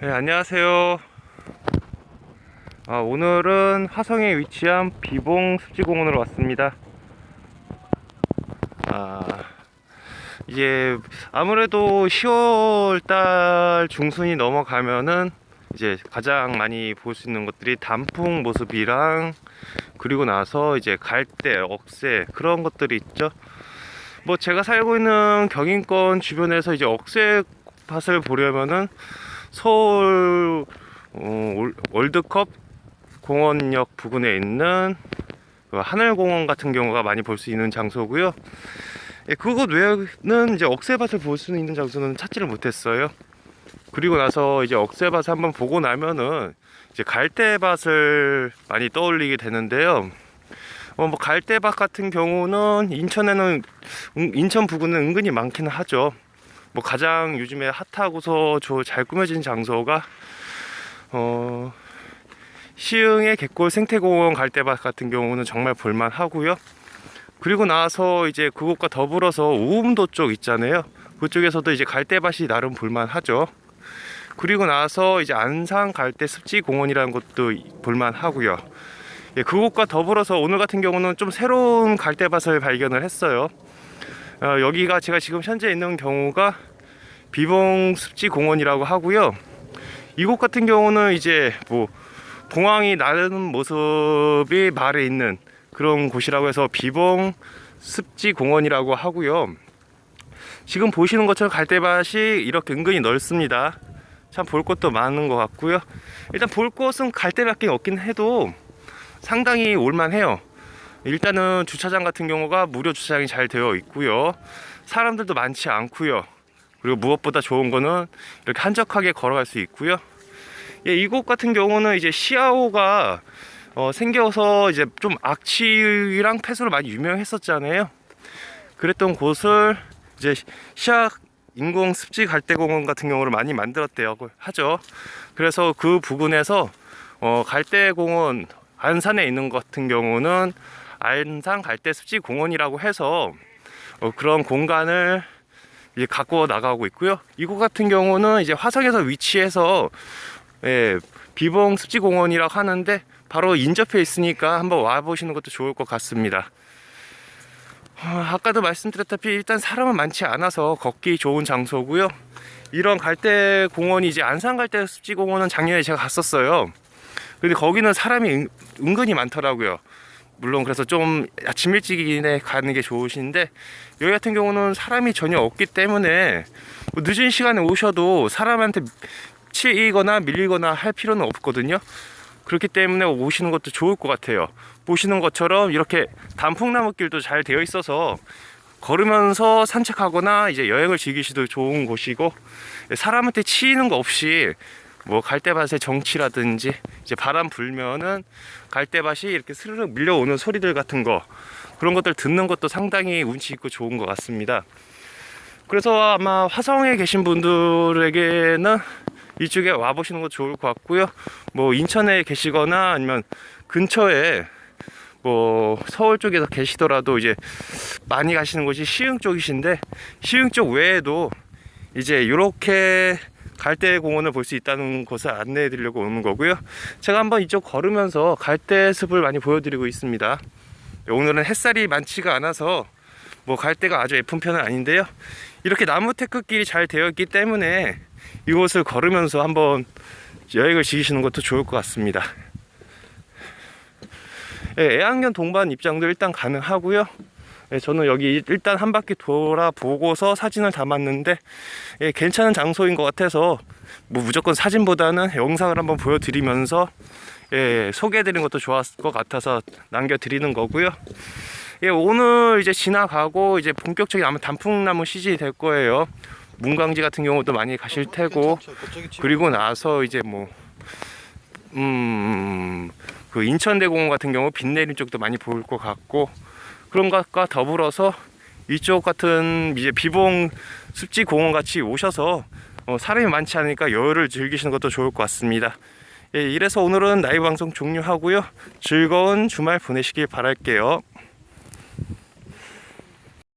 네, 안녕하세요. 아, 오늘은 화성에 위치한 비봉 습지공원으로 왔습니다. 아, 이제 아무래도 10월 달 중순이 넘어가면은 이제 가장 많이 볼 수 있는 것들이 단풍 모습이랑 그리고 나서 이제 갈대, 억새 그런 것들이 있죠. 뭐 제가 살고 있는 경인권 주변에서 이제 억새 밭을 보려면은 서울 어, 올- 월드컵 공원역 부근에 있는 그 하늘공원 같은 경우가 많이 볼 수 있는 장소고요. 예, 그것 외에는 이제 억새밭을 볼 수 있는 장소는 찾지를 못했어요. 그리고 나서 이제 억새밭을 한번 보고 나면은 이제 갈대밭을 많이 떠올리게 되는데요. 어, 뭐 갈대밭 같은 경우는 인천에는 은- 인천 부근은 은근히 많기는 하죠. 뭐 가장 요즘에 핫하고서 저 잘 꾸며진 장소가 어 시흥의 갯골 생태공원 갈대밭 같은 경우는 정말 볼만 하고요. 그리고 나서 이제 그곳과 더불어서 우음도 쪽 있잖아요. 그쪽에서도 이제 갈대밭이 나름 볼만 하죠. 그리고 나서 이제 안산 갈대 습지 공원이라는 곳도 볼만 하고요. 예, 그곳과 더불어서 오늘 같은 경우는 좀 새로운 갈대밭을 발견을 했어요. 어, 여기가 제가 지금 현재 있는 경우가 비봉 습지 공원이라고 하고요. 이곳 같은 경우는 이제 뭐 봉황이 나는 모습이 말에 있는 그런 곳이라고 해서 비봉 습지 공원이라고 하고요. 지금 보시는 것처럼 갈대밭이 이렇게 은근히 넓습니다. 참 볼 것도 많은 것 같고요. 일단 볼 곳은 갈대밭이 없긴 해도 상당히 올만해요. 일단은 주차장 같은 경우가 무료 주차장이 잘 되어 있고요. 사람들도 많지 않고요. 그리고 무엇보다 좋은 거는 이렇게 한적하게 걸어갈 수 있고요. 예, 이곳 같은 경우는 이제 시아오가 어, 생겨서 이제 좀 악취랑 폐수로 많이 유명했었잖아요. 그랬던 곳을 이제 시아 인공 습지 갈대공원 같은 경우를 많이 만들었대요 하죠. 그래서 그 부근에서 어, 갈대공원 안산에 있는 것 같은 경우는 안산 갈대 습지 공원이라고 해서 어, 그런 공간을 이제 갖고 나가고 있고요. 이곳 같은 경우는 이제 화성에서 위치해서 예, 비봉 습지 공원이라고 하는데 바로 인접해 있으니까 한번 와 보시는 것도 좋을 것 같습니다. 어, 아까도 말씀드렸다시피 일단 사람은 많지 않아서 걷기 좋은 장소고요. 이런 갈대 공원이 이제 안산 갈대 습지 공원은 작년에 제가 갔었어요. 근데 거기는 사람이 은, 은근히 많더라고요. 물론 그래서 좀 아침 일찍이네 가는 게 좋으신데 여기 같은 경우는 사람이 전혀 없기 때문에 뭐 늦은 시간에 오셔도 사람한테 치이거나 밀리거나 할 필요는 없거든요. 그렇기 때문에 오시는 것도 좋을 것 같아요. 보시는 것처럼 이렇게 단풍나무 길도 잘 되어 있어서 걸으면서 산책하거나 이제 여행을 즐기시도 좋은 곳이고 사람한테 치이는 거 없이 뭐 갈대밭의 정치라든지 이제 바람 불면은 갈대밭이 이렇게 스르륵 밀려오는 소리들 같은 거 그런 것들 듣는 것도 상당히 운치 있고 좋은 것 같습니다. 그래서 아마 화성에 계신 분들에게는 이쪽에 와 보시는 거 좋을 것 같고요. 뭐 인천에 계시거나 아니면 근처에 뭐 서울 쪽에서 계시더라도 이제 많이 가시는 곳이 시흥 쪽이신데 시흥 쪽 외에도 이제 이렇게 갈대 공원을 볼 수 있다는 곳을 안내해 드리려고 오는 거고요. 제가 한번 이쪽 걸으면서 갈대 숲을 많이 보여드리고 있습니다. 오늘은 햇살이 많지가 않아서 뭐 갈대가 아주 예쁜 편은 아닌데요. 이렇게 나무 테크길이 잘 되어 있기 때문에 이곳을 걸으면서 한번 여행을 즐기시는 것도 좋을 것 같습니다. 예, 애완견 동반 입장도 일단 가능하고요. 예, 저는 여기 일단 한 바퀴 돌아보고서 사진을 담았는데 예, 괜찮은 장소인 것 같아서 뭐 무조건 사진보다는 영상을 한번 보여드리면서 예, 소개해드리는 것도 좋았을 것 같아서 남겨드리는 거고요. 예, 오늘 이제 지나가고 이제 본격적인 아마 단풍나무 시즌이 될 거예요. 문광지 같은 경우도 많이 가실 테고 그리고 나서 이제 뭐 음, 그 인천대공원 같은 경우 빗 내린 쪽도 많이 보일 것 같고 그런 것과 더불어서 이쪽 같은 이제 비봉 습지 공원 같이 오셔서 어, 사람이 많지 않으니까 여유를 즐기시는 것도 좋을 것 같습니다. 예, 이래서 오늘은 라이브 방송 종료하고요. 즐거운 주말 보내시길 바랄게요.